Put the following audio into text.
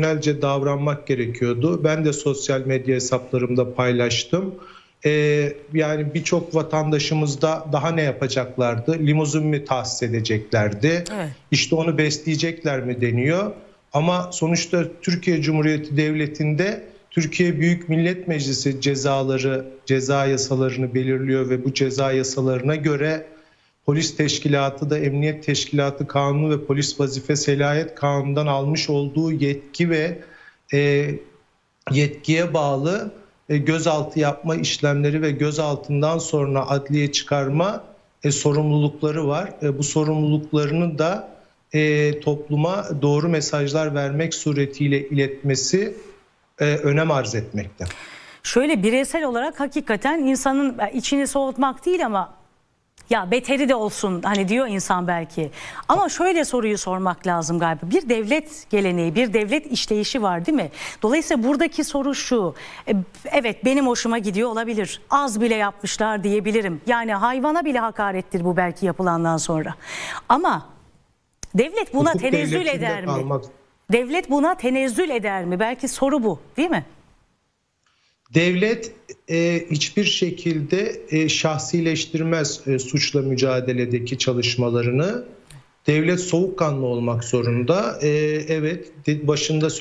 profesyonelce davranmak gerekiyordu. Ben de sosyal medya hesaplarımda paylaştım. Ee, yani birçok vatandaşımız da daha ne yapacaklardı? Limuzin mi tahsis edeceklerdi? Evet. İşte onu besleyecekler mi deniyor. Ama sonuçta Türkiye Cumhuriyeti Devleti'nde Türkiye Büyük Millet Meclisi cezaları, ceza yasalarını belirliyor ve bu ceza yasalarına göre polis teşkilatı da Emniyet Teşkilatı Kanunu ve Polis Vazife Selahiyet Kanunu'ndan almış olduğu yetki ve e, yetkiye bağlı e, gözaltı yapma işlemleri ve gözaltından sonra adliye çıkarma e, sorumlulukları var. E, bu sorumluluklarını da e, topluma doğru mesajlar vermek suretiyle iletmesi e, önem arz etmekte. Şöyle bireysel olarak hakikaten insanın içini soğutmak değil ama ya beteri de olsun hani diyor insan belki. Ama şöyle soruyu sormak lazım galiba. Bir devlet geleneği, bir devlet işleyişi var değil mi? Dolayısıyla buradaki soru şu. e, Evet benim hoşuma gidiyor olabilir. Az bile yapmışlar diyebilirim. Yani hayvana bile hakarettir bu belki yapılandan sonra. Ama devlet buna Hukuk tenezzül eder mi? kalmak- Devlet buna tenezzül eder mi? Belki soru bu değil mi? Devlet e, hiçbir şekilde e, şahsileştirmez e, suçla mücadeledeki çalışmalarını. Devlet soğukkanlı olmak zorunda. E, evet başında söylediğim